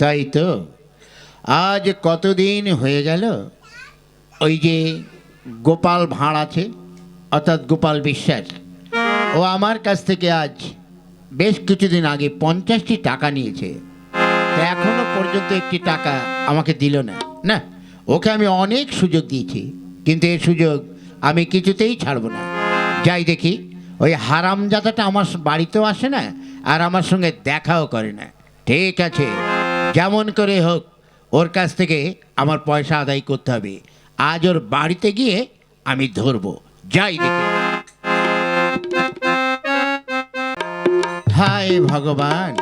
তাই তো? আজ কতদিন হয়ে গেল? ওই যে গোপাল ভাঁড় আছে, অর্থাৎ গোপাল বিশ্বাস। ও আমার কাছ থেকে আজ বেশ কিছুদিন আগে পঞ্চাশটি টাকা নিয়েছে। এখনও পর্যন্ত একটি টাকা আমাকে দিল না। না, ওকে আমি অনেক সুযোগ দিয়েছি, কিন্তু এই সুযোগ আমি কিছুতেই ছাড়বো না। যাই দেখি, ওই হারামজাদাটা আমার বাড়িতেও আসে না, আর আমার সঙ্গে দেখাও করে না। ঠিক আছে। যেমন করে হোক, ওর কাছ থেকে আমার পয়সা আদায় করতে হবে। আজ ওর বাড়িতে গিয়ে আমি ধরবো। যাই দেখি। হায় ভগবান,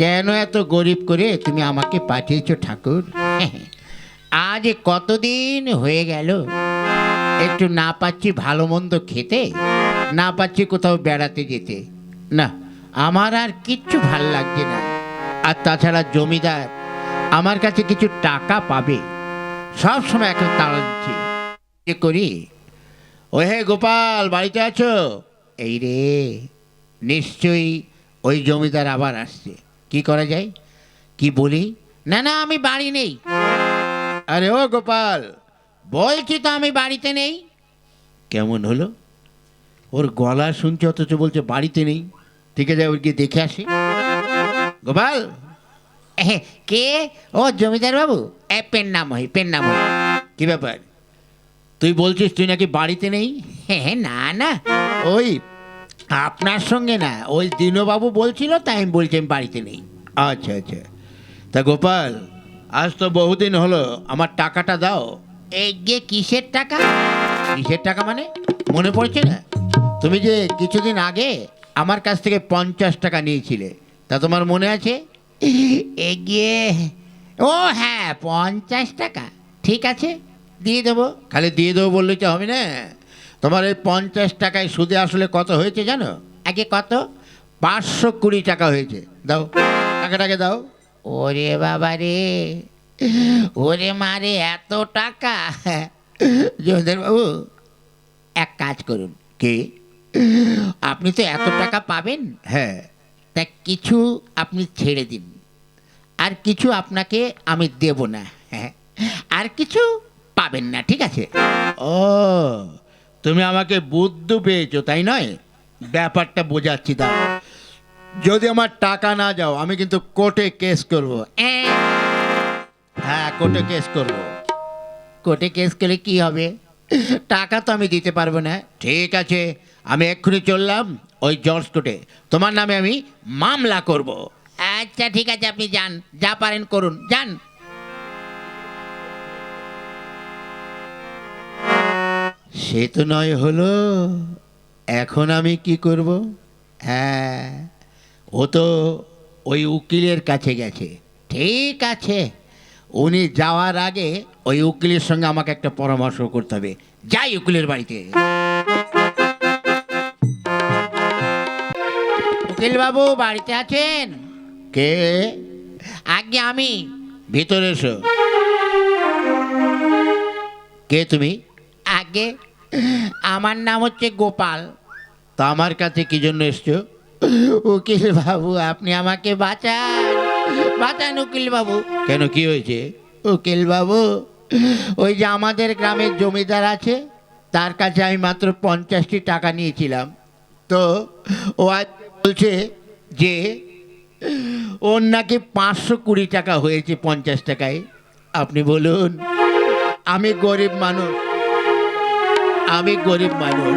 কেন এত গরিব করে তুমি আমাকে পাঠিয়েছো ঠাকুর? আজ কতদিন হয়ে গেল? একটু না পাচ্ছি ভালো মন্দ খেতে, না পাচ্ছি কোথাও বেড়াতে যেতে। না, আমার আর কিচ্ছু ভালো লাগছে না। আর তাছাড়া জমিদার, আমার কাছে কিছু টাকা পাবে। সব সময় এখন তাড়া দিচ্ছে কি করি? ও হে গোপাল, বাড়িতে আছো? এই রে, নিশ্চয়ই ওই জমিদার আবার আসছে। কি করা যায়? কি বলি? না না, আমি বাড়ি নেই। আরে ও গোপাল, বলছি তো আমি বাড়িতে নেই। কেমন হলো? ওর গলা শুনছে অথচ বলছে বাড়িতে নেই। ঠিক আছে, ওর গিয়ে দেখে আসি। গোপাল? কে? ও জমিদার বাবু? পেন নাম হই পেন নাম হই কি ব্যাপার? তুই বলছিস তুই নাকি বাড়িতে নেই? হ্যাঁ না না। ওই আপনার সঙ্গে না ওই দীনবাবু বলছিল তাই আমি বলছি আমি বাড়িতে নেই। আচ্ছা আচ্ছা। তা গোপাল আজ তো বহুদিন হলো আমার টাকাটা দাও। এই গিয়ে কিসের টাকা? কিসের টাকা মানে? মনে পড়ছে না? তুমি যে কিছুদিন আগে আমার কাছ থেকে পঞ্চাশ টাকা নিয়েছিলে। তা তোমার মনে আছে? এগিয়ে ও হ্যাঁ পঞ্চাশ টাকা। ঠিক আছে দিয়ে দেবো। খালি দিয়ে দেবো বললে তো হবে না। তোমার এই পঞ্চাশ টাকায় সুদে আসলে কত হয়েছে জানো? আগে কত? পাঁচশো কুড়ি টাকা হয়েছে। দাও টাকাটাকে দাও। ওরে বাবা রে ওরে মারে এত টাকা। জমিদার বাবু এক কাজ করুন। কে? আপনি তো এত টাকা পাবেন। হ্যাঁ। তা কিছু আপনি ছেড়ে দিন। আর কিছু আপনাকে আমি দেব না। হ্যাঁ আর কিছু পাবেন না ঠিক আছে? ও তুমি আমাকে বুদ্ধ পেয়েছ তাই নয়? ব্যাপারটা বোঝাচ্ছি দাও। যদি আমার টাকা না যাও আমি কিন্তু কোর্টে কেস করব। হ্যাঁ কোর্টে কেস করব। কোর্টে কেস করলে কি হবে? টাকা তো আমি দিতে পারব না। ঠিক আছে আমি এক্ষুনি চললাম ওই জর্জ কোর্টে। তোমার নামে আমি মামলা করব। আচ্ছা ঠিক আছে আপনি যান। যা পারেন করুন। যান। সে তো নয় হলো এখন আমি কি করব? হ্যাঁ ও তো ওই উকিলের কাছে গেছে। ঠিক আছে উনি যাওয়ার আগে ওই উকিলের সঙ্গে আমাকে একটা পরামর্শ করতে হবে। যাই উকিলের বাড়িতে। উকিল বাবু বাড়িতে আছেন? কে? আগে আমি। ভিতরে এসো। কে তুমি? আগে আমার নাম হচ্ছে গোপাল। তা আমার কাছে কি জন্য এসছো? উকিল বাবু আপনি আমাকে বাঁচান। বাঁচান উকিল বাবু কেন কি হয়েছে? উকিল বাবু ওই যে আমাদের গ্রামের জমিদার আছে তার কাছে আমি মাত্র পঞ্চাশটি টাকা নিয়েছিলাম। তো ও আজ বলছে যে ওর নাকি পাঁচশো কুড়ি টাকা হয়েছে পঞ্চাশ টাকায়। আপনি বলুন আমি গরিব মানুষ। আমি গরিব মানুষ।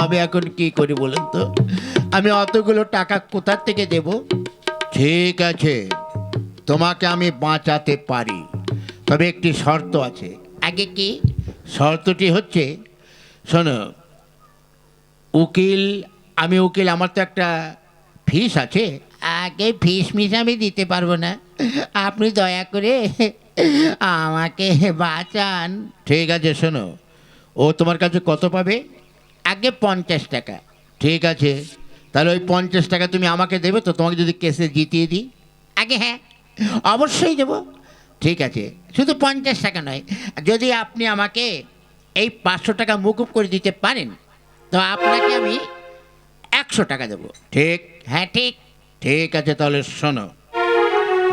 আমি এখন কি করি বলুন তো? আমি অতগুলো টাকা কোথার থেকে দেব? ঠিক আছে তোমাকে আমি বাঁচাতে পারি। তবে একটি শর্ত আছে। আগে কি? শর্তটি হচ্ছে শোনো উকিল আমি উকিল আমার তো একটা ফিস আছে। আগে ফিস মিস আমি দিতে পারব না। আপনি দয়া করে আমাকে বাঁচান। ঠিক আছে শোনো। ও তোমার কাছে কত পাবে? আগে পঞ্চাশ টাকা। ঠিক আছে। তাহলে ওই পঞ্চাশ টাকা তুমি আমাকে দেবে তো তোমাকে যদি কেসে জিতিয়ে দিই। আগে হ্যাঁ। অবশ্যই দেবো। ঠিক আছে। শুধু পঞ্চাশ টাকা নয় যদি আপনি আমাকে এই পাঁচশো টাকা মুকুব করে দিতে পারেন তো আপনাকে আমি একশো টাকা দেবো। ঠিক। হ্যাঁ ঠিক। ঠিক আছে তাহলে শোনো।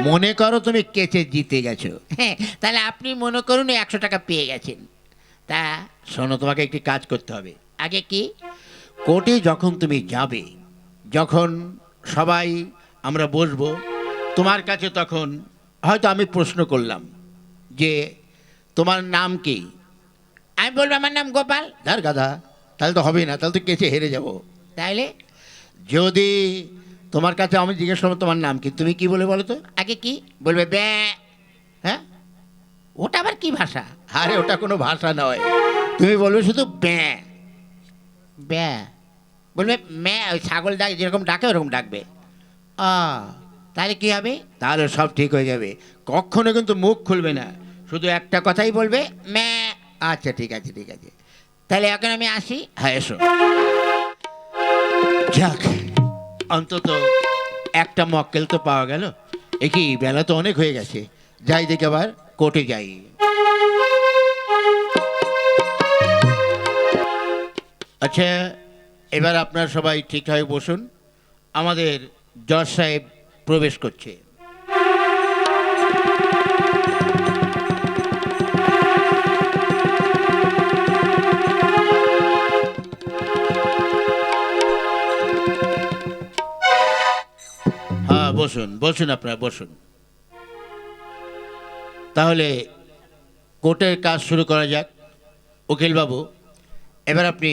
মনে করো তুমি কেচে জিতে গেছো। হ্যাঁ তাহলে আপনি মনে করুন একশো টাকা পেয়ে গেছেন। তা শোনো তোমাকে একটি কাজ করতে হবে। আগে কি? কোর্টে যখন তুমি যাবে যখন সবাই আমরা বসবো তোমার কাছে তখন হয়তো আমি প্রশ্ন করলাম যে তোমার নাম কি? আমি বলব আমার নাম গোপাল। ধর গাধা তাহলে তো হবে না তাহলে তো কেচে হেরে যাব। তাইলে যদি তোমার কাছে আমি জিজ্ঞেস করব তোমার নাম কি? তুমি কি বলে বলো তো? আগে কি? বলবে ব্যা। হ্যাঁ? ওটা আবার কি ভাষা? আরে ওটা কোনো ভাষা নয়। তুমি বলবে শুধু ব্যা। ব্যা। বলবে ম্যা ওই ছাগল ডাক যেরকম ডাকে ওরকম ডাকবে। আ তাহলে কি হবে? তাহলে সব ঠিক হয়ে যাবে। কখনো কিন্তু মুখ খুলবে না। শুধু একটা কথাই বলবে ম্যা। আচ্ছা ঠিক আছে ঠিক আছে। তাহলে এখন আমি আসি। হ্যাঁ এসো। যাক, অন্তত একটা মক্কেল তো পাওয়া গেল। এ কি বেলা তো অনেক হয়ে গেছে। যাই দেখে আবার, কোর্টে যাই। আচ্ছা এবার আপনার সবাই ঠিকঠাক বসুন। আমাদের জজ সাহেব প্রবেশ করছে। বসুন বসুন আপনারা, বসুন। তাহলে কোর্টের কাজ শুরু করা যাক। উকিলবাবু, এবার আপনি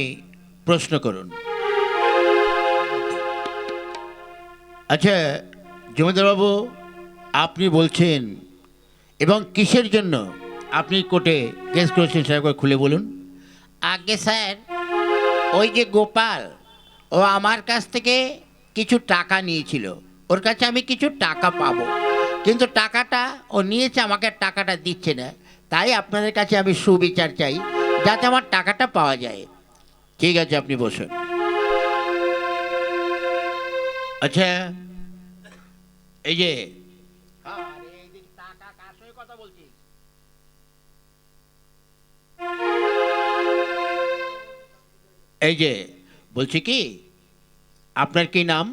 প্রশ্ন করুন। আচ্ছা জমিদারবাবু আপনি বলছেন, এবং কিসের জন্য আপনি কোর্টে কেস করেছেন সেটা খুলে বলুন। আগে স্যার, ওই যে গোপাল, ও আমার কাছ থেকে কিছু টাকা নিয়েছিল। ওর কাছে আমি কিছু টাকা পাবো। কিন্তু টাকাটা ও নিয়েছে, আমাকে টাকাটা দিচ্ছে না। তাই আপনাদের কাছে আমি সুবিচার চাই, যাতে আমার টাকাটা পাওয়া যায়। ঠিক আছে, আপনি বসুন। আচ্ছা এই যে এই যে, বলছি কি, আপনার কি নাম?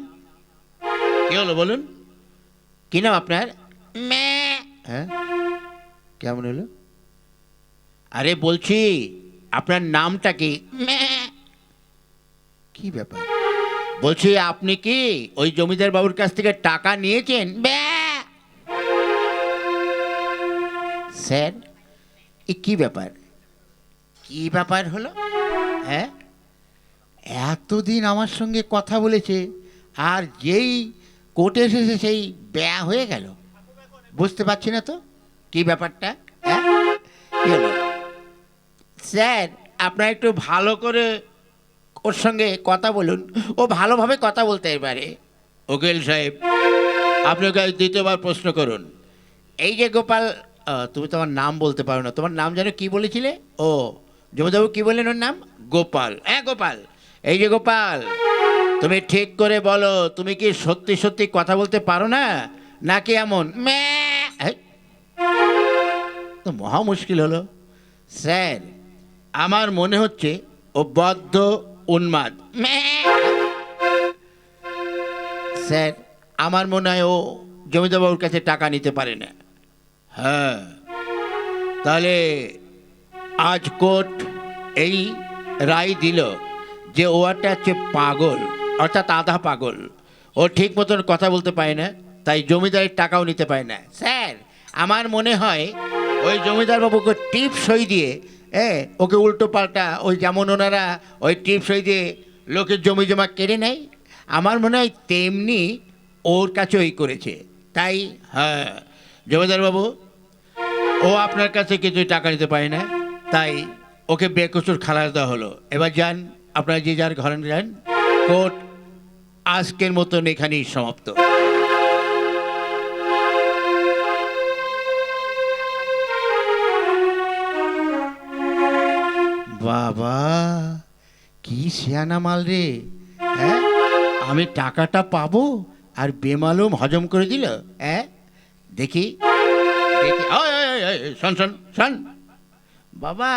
কি হলো বলুন? কি নাম আপনার? হ্যাঁ? কেমন হলো? আরে বলছি আপনার নামটা কি? কি ব্যাপার? বলছি আপনি কি ওই জমিদার বাবুর কাছ থেকে টাকা নিয়েছেন? স্যার এ কি ব্যাপার? কি ব্যাপার হলো? হ্যাঁ? এতদিন আমার সঙ্গে কথা বলেছে আর যেই কোর্টে এসেছে সেই ব্যা হয়ে গেল। বুঝতে পারছি না তো? কি ব্যাপারটা? হ্যাঁ? স্যার আপনার একটু ভালো করে ওর সঙ্গে কথা বলুন। ও ভালোভাবে কথা বলতে পারে। উকিল সাহেব আপনাকে আজ দ্বিতীয়বার প্রশ্ন করুন। এই যে গোপাল তুমি তোমার নাম বলতে পারো না। তোমার নাম যেন কি বলেছিলে? ও জমিদাবু কি বললেন ওর নাম? গোপাল। হ্যাঁ গোপাল। এই যে গোপাল তুমি ঠিক করে বলো, তুমি কি সত্যি সত্যি কথা বলতে পারো না? নাকি এমন তো মহা মুশকিল হলো। স্যার, আমার মনে হচ্ছে ও বদ্ধ উন্মাদ। স্যার, আমার মনে হয় ও জমিদারবাবুর কাছে টাকা নিতে পারে না। হ্যাঁ। তাহলে আজ কোর্ট এই রায় দিল যে ও একটা হচ্ছে পাগল। অর্থাৎ আধা পাগল। ও ঠিক মতন কথা বলতে পারে না, তাই জমিদারের টাকাও নিতে পারে না। স্যার, আমার মনে হয় ওই জমিদার বাবুকে টিপ সই দিয়ে হ্যাঁ ওকে উল্টো পাল্টা ওই যেমন ওনারা ওই টিপ সই দিয়ে লোকের জমি জমা কেড়ে নেয়, আমার মনে হয় তেমনি ওর কাছে ওই করেছে। তাই হ্যাঁ জমিদার বাবু ও আপনার কাছে কিছুই টাকা নিতে পারে না, তাই ওকে বেকসুর খালাস দেওয়া হলো। এবার যান, আপনারা যে যার ঘরে যান, কোর্ট আজকের মতন এখানেই সমাপ্ত। বাবা, কি শিয়ানা মাল রে হ্যাঁ? আমি টাকাটা পাবো আর বেমালুম হজম করে দিল হ্যাঁ? দেখি দেখি। বাবা,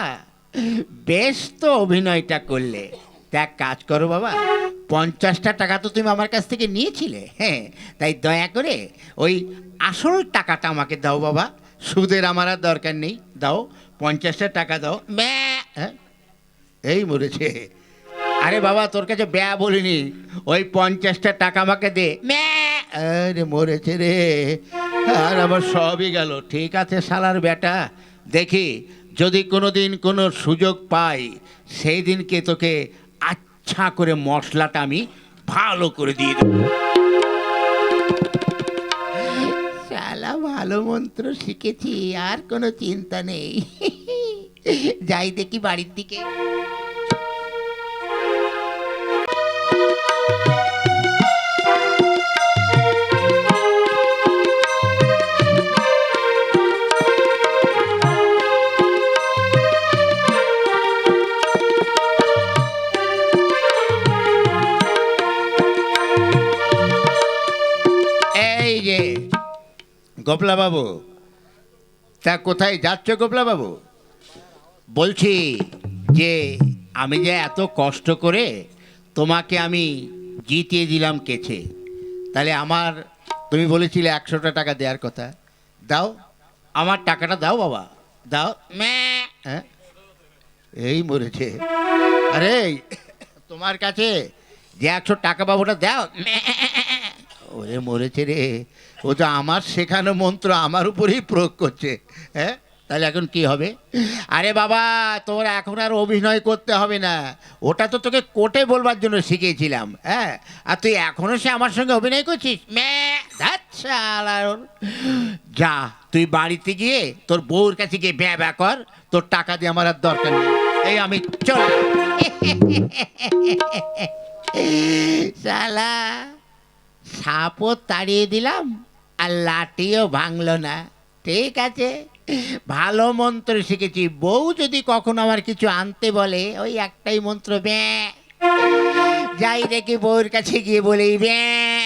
বেশ তো অভিনয়টা করলে। তা কাজ করো বাবা। পঞ্চাশটা টাকা তো তুমি আমার কাছ থেকে নিয়েছিলে। হ্যাঁ তাই দয়া করে ওই আসল টাকাটা আমাকে দাও বাবা। সুদের আমার আর দরকার নেই। দাও, পঞ্চাশটা টাকা দাও। হ্যাঁ এই মরেছে। আরে বাবা, তোর কাছে ব্যা বলিনি। ওই পঞ্চাশটা টাকা আমাকে দে। আরে মরেছে রে। আর আমার সবই গেল। ঠিক আছে সালার বেটা দেখি, যদি কোনো দিন কোনো সুযোগ পাই, সেই দিনকে তোকে আচ্ছা করে মশলাটা আমি ভালো করে দিয়ে দেবো। শালা ভালো মন্ত্র শিখেছি, আর কোনো চিন্তা নেই। যাই দেখি বাড়ির দিকে। গোপলা বাবু তা কোথায় যাচ্ছ গোপলা বাবু বলছি যে আমি যে এত কষ্ট করে তোমাকে আমি জিতিয়ে দিলাম কেছে তাহলে আমার তুমি বলেছিলে একশোটা টাকা দেওয়ার কথা। দাও আমার টাকাটা দাও বাবা দাও। হ্যাঁ? এই মরেছে। আরে তোমার কাছে যে একশো টাকা বাবুটা দাও। ওরে মরেছে রে। ও তো আমার শেখানো মন্ত্র আমার উপরেই প্রয়োগ করছে হ্যাঁ? তাহলে এখন কি হবে? আরে বাবা, তোর এখন আর অভিনয় করতে হবে না। ওটা তো তোকে কোটে বলবার জন্য শিখিয়েছিলাম হ্যাঁ? আর তুই এখনও সে আমার সঙ্গে অভিনয় করছিস? যা, তুই বাড়িতে গিয়ে তোর বউর কাছে গিয়ে ব্যা ব্যা কর, তোর টাকা দিয়ে আমার আর দরকার নেই। এই আমি, চল। শালা, সাপও তাড়িয়ে দিলাম। আর লাঠিও ভাঙলো না। ঠিক আছে? ভালো মন্ত্র শিখেছি। বউ যদি কখনো আমার কিছু আনতে বলে, ওই একটাই মন্ত্র, ব্যাঁ। যাই দেখি বউর কাছে গিয়ে বলি, ব্যাঁ।